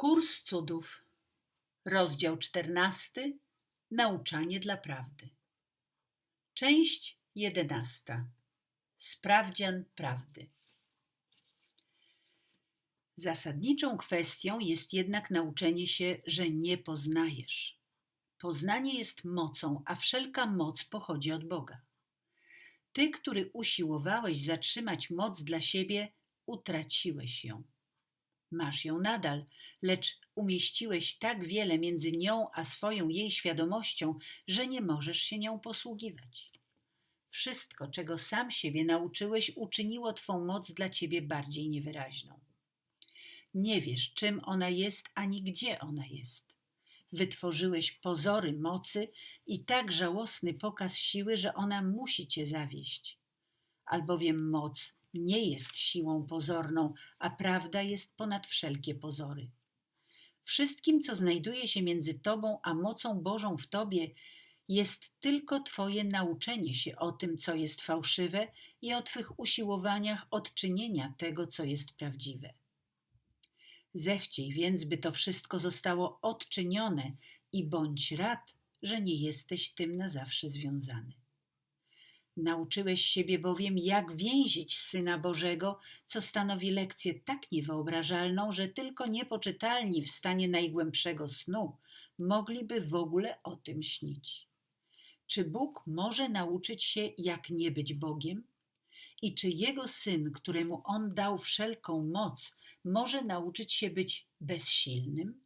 Kurs cudów, rozdział czternasty. Nauczanie dla prawdy. Część jedenasta. Sprawdzian prawdy. Zasadniczą kwestią jest jednak nauczenie się, że nie poznajesz. Poznanie jest mocą, a wszelka moc pochodzi od Boga. Ty, który usiłowałeś zatrzymać moc dla siebie, utraciłeś ją. Masz ją nadal, lecz umieściłeś tak wiele między nią a swoją jej świadomością, że nie możesz się nią posługiwać. Wszystko, czego sam siebie nauczyłeś, uczyniło twą moc dla ciebie bardziej niewyraźną. Nie wiesz, czym ona jest, ani gdzie ona jest. Wytworzyłeś pozory mocy i tak żałosny pokaz siły, że ona musi cię zawieść. Albowiem moc nie jest siłą pozorną, a prawda jest ponad wszelkie pozory. Wszystkim, co znajduje się między Tobą a mocą Bożą w Tobie, jest tylko Twoje nauczenie się o tym, co jest fałszywe i o Twych usiłowaniach odczynienia tego, co jest prawdziwe. Zechciej więc, by to wszystko zostało odczynione i bądź rad, że nie jesteś tym na zawsze związany. Nauczyłeś siebie bowiem, jak więzić Syna Bożego, co stanowi lekcję tak niewyobrażalną, że tylko niepoczytalni w stanie najgłębszego snu mogliby w ogóle o tym śnić. Czy Bóg może nauczyć się, jak nie być Bogiem? I czy Jego Syn, któremu On dał wszelką moc, może nauczyć się być bezsilnym?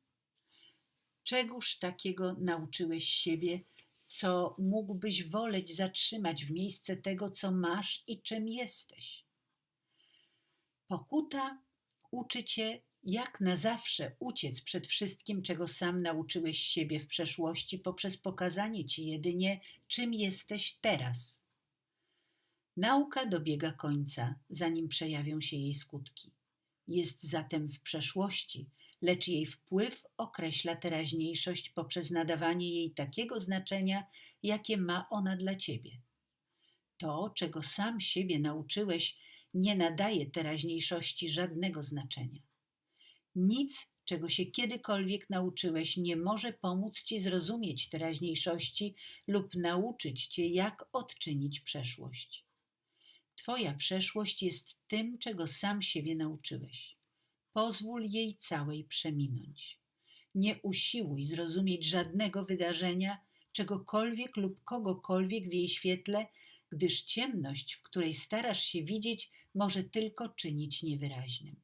Czegóż takiego nauczyłeś siebie, co mógłbyś woleć zatrzymać w miejsce tego, co masz i czym jesteś. Pokuta uczy cię, jak na zawsze uciec przed wszystkim, czego sam nauczyłeś siebie w przeszłości, poprzez pokazanie ci jedynie, czym jesteś teraz. Nauka dobiega końca, zanim przejawią się jej skutki. Jest zatem w przeszłości, lecz jej wpływ określa teraźniejszość poprzez nadawanie jej takiego znaczenia, jakie ma ona dla ciebie. To, czego sam siebie nauczyłeś, nie nadaje teraźniejszości żadnego znaczenia. Nic, czego się kiedykolwiek nauczyłeś, nie może pomóc ci zrozumieć teraźniejszości lub nauczyć cię, jak odczynić przeszłość. Twoja przeszłość jest tym, czego sam siebie nauczyłeś. Pozwól jej całej przeminąć. Nie usiłuj zrozumieć żadnego wydarzenia, czegokolwiek lub kogokolwiek w jej świetle, gdyż ciemność, w której starasz się widzieć, może tylko czynić niewyraźnym.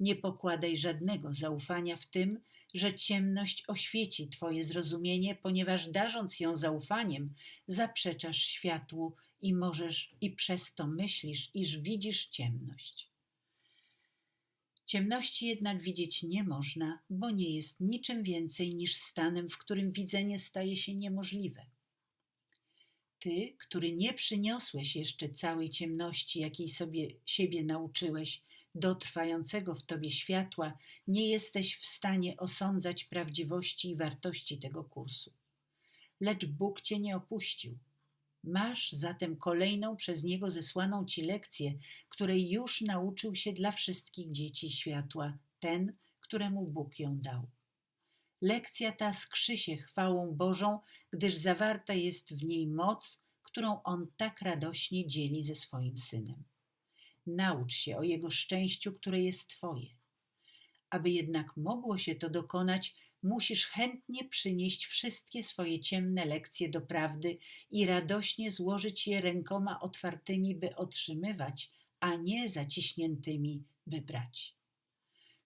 Nie pokładaj żadnego zaufania w tym, że ciemność oświeci Twoje zrozumienie, ponieważ darząc ją zaufaniem, zaprzeczasz światłu i możesz i przez to myślisz, iż widzisz ciemność. Ciemności jednak widzieć nie można, bo nie jest niczym więcej niż stanem, w którym widzenie staje się niemożliwe. Ty, który nie przyniosłeś jeszcze całej ciemności, jakiej sobie siebie nauczyłeś, do trwającego w tobie światła, nie jesteś w stanie osądzać prawdziwości i wartości tego kursu. Lecz Bóg cię nie opuścił. Masz zatem kolejną przez Niego zesłaną Ci lekcję, której już nauczył się dla wszystkich dzieci światła, ten, któremu Bóg ją dał. Lekcja ta skrzy się chwałą Bożą, gdyż zawarta jest w niej moc, którą On tak radośnie dzieli ze swoim Synem. Naucz się o Jego szczęściu, które jest Twoje. Aby jednak mogło się to dokonać, musisz chętnie przynieść wszystkie swoje ciemne lekcje do prawdy i radośnie złożyć je rękoma otwartymi, by otrzymywać, a nie zaciśniętymi, by brać.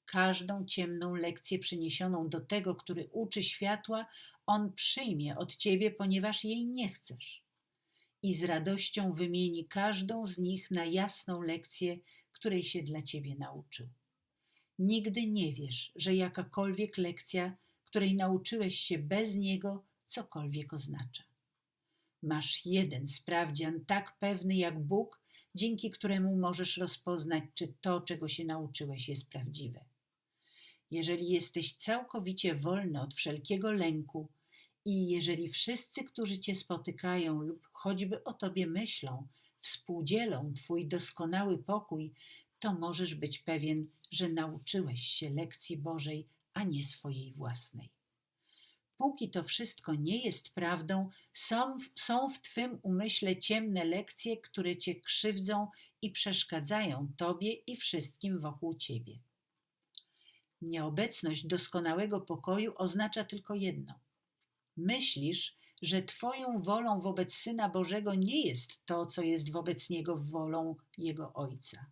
Każdą ciemną lekcję przyniesioną do tego, który uczy światła, on przyjmie od ciebie, ponieważ jej nie chcesz. I z radością wymieni każdą z nich na jasną lekcję, której się dla ciebie nauczył. Nigdy nie wiesz, że jakakolwiek lekcja której nauczyłeś się bez niego, cokolwiek oznacza. Masz jeden sprawdzian tak pewny jak Bóg, dzięki któremu możesz rozpoznać, czy to, czego się nauczyłeś, jest prawdziwe. Jeżeli jesteś całkowicie wolny od wszelkiego lęku i jeżeli wszyscy, którzy cię spotykają lub choćby o tobie myślą, współdzielą twój doskonały pokój, to możesz być pewien, że nauczyłeś się lekcji Bożej a nie swojej własnej. Póki to wszystko nie jest prawdą, są, są w Twym umyśle ciemne lekcje, które Cię krzywdzą i przeszkadzają Tobie i wszystkim wokół Ciebie. Nieobecność doskonałego pokoju oznacza tylko jedno. Myślisz, że Twoją wolą wobec Syna Bożego nie jest to, co jest wobec Niego wolą Jego Ojca.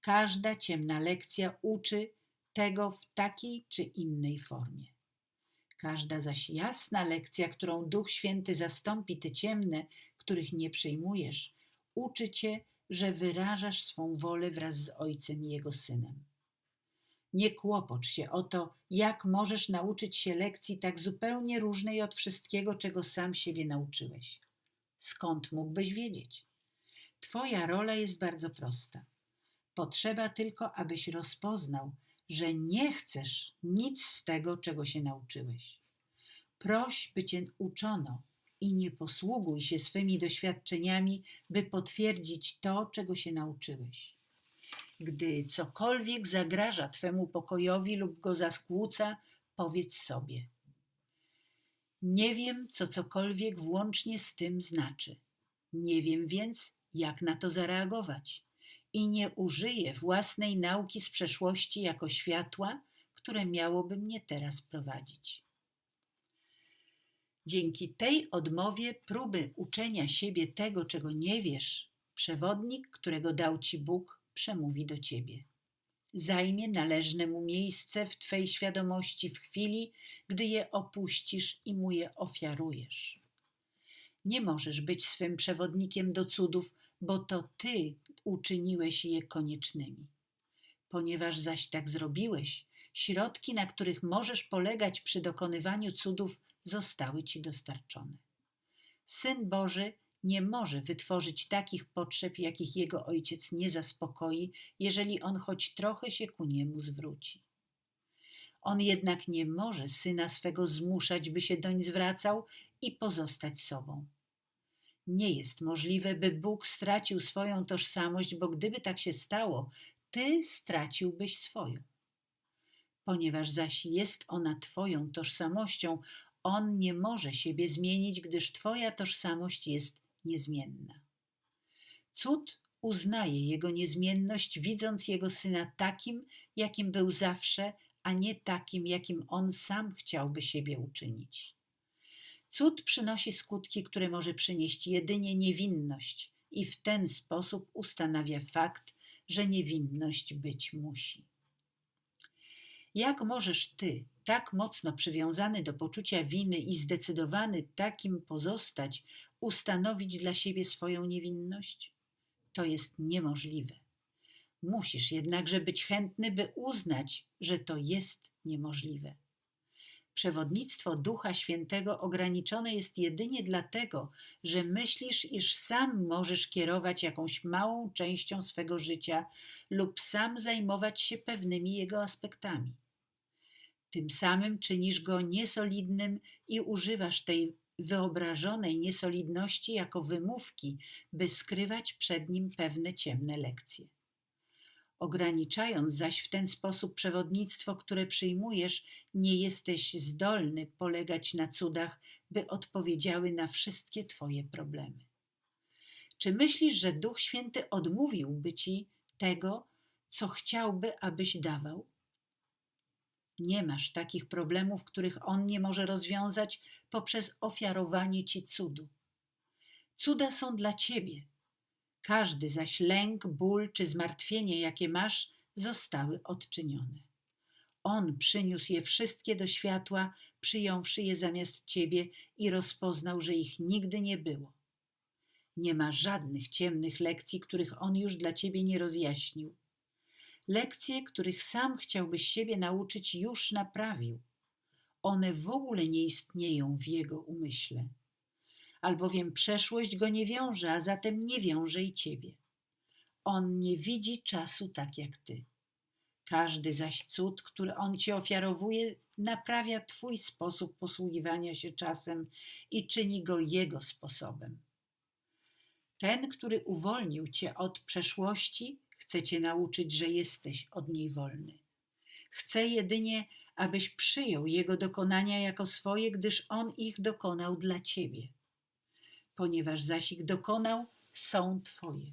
Każda ciemna lekcja uczy tego w takiej czy innej formie. Każda zaś jasna lekcja, którą Duch Święty zastąpi te ciemne, których nie przyjmujesz, uczy cię, że wyrażasz swą wolę wraz z Ojcem i Jego Synem. Nie kłopocz się o to, jak możesz nauczyć się lekcji tak zupełnie różnej od wszystkiego, czego sam siebie nauczyłeś. Skąd mógłbyś wiedzieć? Twoja rola jest bardzo prosta. Potrzeba tylko, abyś rozpoznał, że nie chcesz nic z tego, czego się nauczyłeś. Proś, by cię uczono i nie posługuj się swymi doświadczeniami, by potwierdzić to, czego się nauczyłeś. Gdy cokolwiek zagraża Twemu pokojowi lub go zaskłóca, powiedz sobie: Nie wiem, co cokolwiek włącznie z tym znaczy. Nie wiem więc, jak na to zareagować i nie użyję własnej nauki z przeszłości jako światła, które miałoby mnie teraz prowadzić. Dzięki tej odmowie próby uczenia siebie tego, czego nie wiesz, przewodnik, którego dał ci Bóg, przemówi do ciebie. Zajmie należne mu miejsce w twej świadomości w chwili, gdy je opuścisz i mu je ofiarujesz. Nie możesz być swym przewodnikiem do cudów, bo to ty uczyniłeś je koniecznymi. Ponieważ zaś tak zrobiłeś, środki, na których możesz polegać przy dokonywaniu cudów, zostały ci dostarczone. Syn Boży nie może wytworzyć takich potrzeb, jakich jego ojciec nie zaspokoi, jeżeli on choć trochę się ku niemu zwróci. On jednak nie może syna swego zmuszać, by się doń zwracał i pozostać sobą. Nie jest możliwe, by Bóg stracił swoją tożsamość, bo gdyby tak się stało, ty straciłbyś swoją. Ponieważ zaś jest ona Twoją tożsamością, On nie może siebie zmienić, gdyż Twoja tożsamość jest niezmienna. Cud uznaje Jego niezmienność, widząc Jego Syna takim, jakim był zawsze, a nie takim, jakim On sam chciałby siebie uczynić. Cud przynosi skutki, które może przynieść jedynie niewinność i w ten sposób ustanawia fakt, że niewinność być musi. Jak możesz ty, tak mocno przywiązany do poczucia winy i zdecydowany takim pozostać, ustanowić dla siebie swoją niewinność? To jest niemożliwe. Musisz jednakże być chętny, by uznać, że to jest niemożliwe. Przewodnictwo Ducha Świętego ograniczone jest jedynie dlatego, że myślisz, iż sam możesz kierować jakąś małą częścią swego życia lub sam zajmować się pewnymi jego aspektami. Tym samym czynisz go niesolidnym i używasz tej wyobrażonej niesolidności jako wymówki, by skrywać przed nim pewne ciemne lekcje. Ograniczając zaś w ten sposób przewodnictwo, które przyjmujesz, nie jesteś zdolny polegać na cudach, by odpowiedziały na wszystkie Twoje problemy. Czy myślisz, że Duch Święty odmówiłby Ci tego, co chciałby, abyś dawał? Nie masz takich problemów, których On nie może rozwiązać poprzez ofiarowanie Ci cudu. Cuda są dla Ciebie, każdy zaś lęk, ból czy zmartwienie, jakie masz, zostały odczynione. On przyniósł je wszystkie do światła, przyjąwszy je zamiast ciebie i rozpoznał, że ich nigdy nie było. Nie ma żadnych ciemnych lekcji, których on już dla ciebie nie rozjaśnił. Lekcje, których sam chciałbyś siebie nauczyć, już naprawił. One w ogóle nie istnieją w jego umyśle albowiem przeszłość go nie wiąże, a zatem nie wiąże i ciebie. On nie widzi czasu tak jak ty. Każdy zaś cud, który on ci ofiarowuje, naprawia twój sposób posługiwania się czasem i czyni go jego sposobem. Ten, który uwolnił cię od przeszłości, chce cię nauczyć, że jesteś od niej wolny. Chcę jedynie, abyś przyjął Jego dokonania jako swoje, gdyż On ich dokonał dla Ciebie. Ponieważ zaś ich dokonał, są Twoje.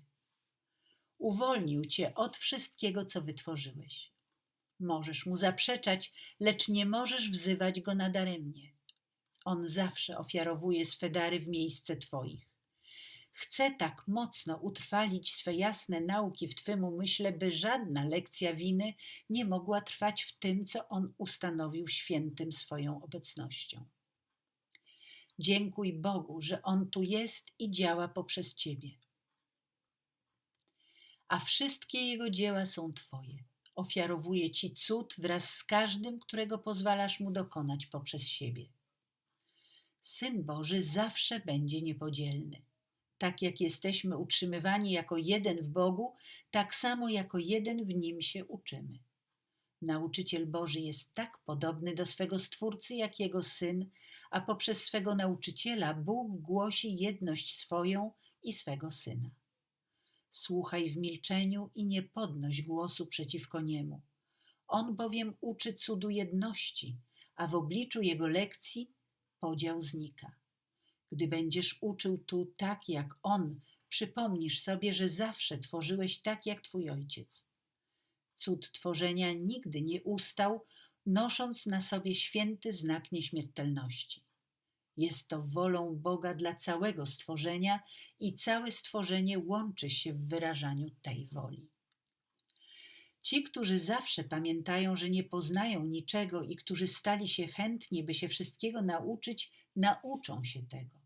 Uwolnił Cię od wszystkiego, co wytworzyłeś. Możesz Mu zaprzeczać, lecz nie możesz wzywać Go nadaremnie. On zawsze ofiarowuje swe dary w miejsce Twoich. Chce tak mocno utrwalić swe jasne nauki w Twym umyśle, by żadna lekcja winy nie mogła trwać w tym, co On ustanowił świętym swoją obecnością. Dziękuj Bogu, że On tu jest i działa poprzez Ciebie. A wszystkie Jego dzieła są Twoje. Ofiarowuje Ci cud wraz z każdym, którego pozwalasz Mu dokonać poprzez siebie. Syn Boży zawsze będzie niepodzielny. Tak jak jesteśmy utrzymywani jako jeden w Bogu, tak samo jako jeden w Nim się uczymy. Nauczyciel Boży jest tak podobny do swego Stwórcy, jak jego Syn, a poprzez swego nauczyciela Bóg głosi jedność swoją i swego Syna. Słuchaj w milczeniu i nie podnoś głosu przeciwko niemu. On bowiem uczy cudu jedności, a w obliczu jego lekcji podział znika. Gdy będziesz uczył tu tak jak on, przypomnisz sobie, że zawsze tworzyłeś tak jak twój ojciec. Cud tworzenia nigdy nie ustał, nosząc na sobie święty znak nieśmiertelności. Jest to wolą Boga dla całego stworzenia i całe stworzenie łączy się w wyrażaniu tej woli. Ci, którzy zawsze pamiętają, że nie poznają niczego i którzy stali się chętni, by się wszystkiego nauczyć, nauczą się tego.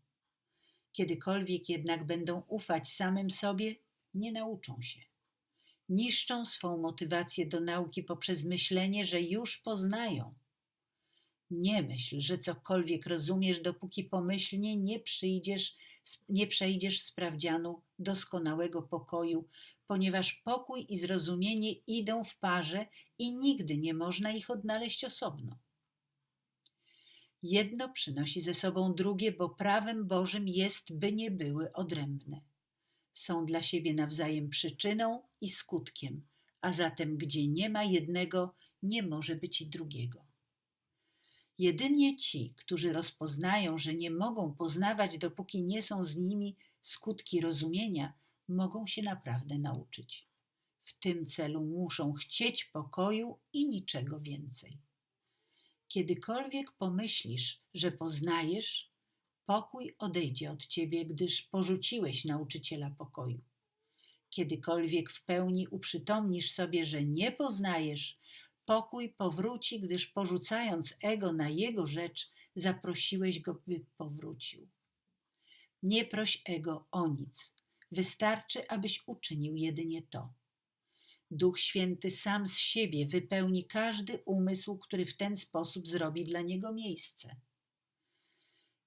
Kiedykolwiek jednak będą ufać samym sobie, nie nauczą się. Niszczą swą motywację do nauki poprzez myślenie, że już poznają. Nie myśl, że cokolwiek rozumiesz, dopóki pomyślnie nie przyjdziesz, nie przejdziesz sprawdzianu doskonałego pokoju, ponieważ pokój i zrozumienie idą w parze i nigdy nie można ich odnaleźć osobno. Jedno przynosi ze sobą drugie, bo prawem Bożym jest, by nie były odrębne. Są dla siebie nawzajem przyczyną i skutkiem, a zatem gdzie nie ma jednego, nie może być i drugiego. Jedynie ci, którzy rozpoznają, że nie mogą poznawać, dopóki nie są z nimi skutki rozumienia, mogą się naprawdę nauczyć. W tym celu muszą chcieć pokoju i niczego więcej. Kiedykolwiek pomyślisz, że poznajesz, pokój odejdzie od ciebie, gdyż porzuciłeś nauczyciela pokoju. Kiedykolwiek w pełni uprzytomnisz sobie, że nie poznajesz, pokój powróci, gdyż porzucając ego na jego rzecz, zaprosiłeś go, by powrócił. Nie proś ego o nic, wystarczy, abyś uczynił jedynie to. Duch Święty sam z siebie wypełni każdy umysł, który w ten sposób zrobi dla niego miejsce.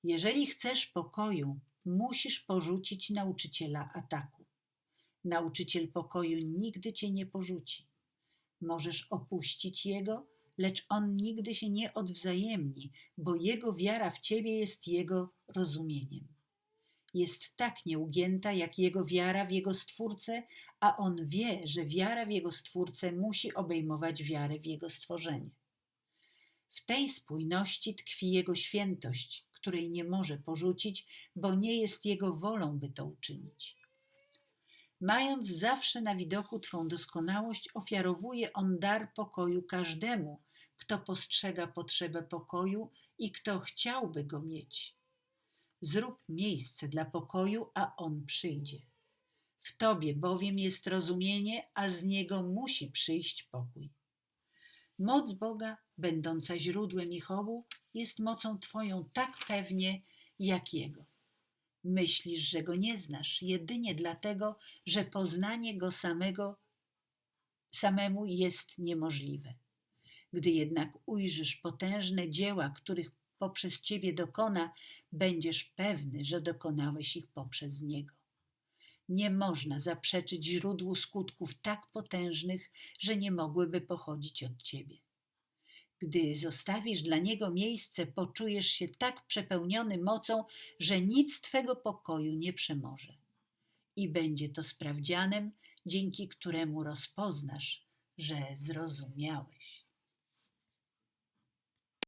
Jeżeli chcesz pokoju, musisz porzucić nauczyciela ataku. Nauczyciel pokoju nigdy cię nie porzuci. Możesz opuścić jego, lecz on nigdy się nie odwzajemni, bo jego wiara w ciebie jest jego rozumieniem jest tak nieugięta jak jego wiara w jego stwórcę, a on wie, że wiara w jego stwórcę musi obejmować wiarę w jego stworzenie. W tej spójności tkwi jego świętość, której nie może porzucić, bo nie jest jego wolą, by to uczynić. Mając zawsze na widoku Twą doskonałość, ofiarowuje on dar pokoju każdemu, kto postrzega potrzebę pokoju i kto chciałby go mieć. Zrób miejsce dla pokoju, a on przyjdzie. W tobie bowiem jest rozumienie, a z niego musi przyjść pokój. Moc Boga, będąca źródłem ich obu, jest mocą Twoją tak pewnie jak Jego. Myślisz, że Go nie znasz, jedynie dlatego, że poznanie Go samego samemu jest niemożliwe. Gdy jednak ujrzysz potężne dzieła, których poprzez Ciebie dokona, będziesz pewny, że dokonałeś ich poprzez Niego. Nie można zaprzeczyć źródłu skutków tak potężnych, że nie mogłyby pochodzić od Ciebie. Gdy zostawisz dla Niego miejsce, poczujesz się tak przepełniony mocą, że nic Twego pokoju nie przemoże. I będzie to sprawdzianem, dzięki któremu rozpoznasz, że zrozumiałeś.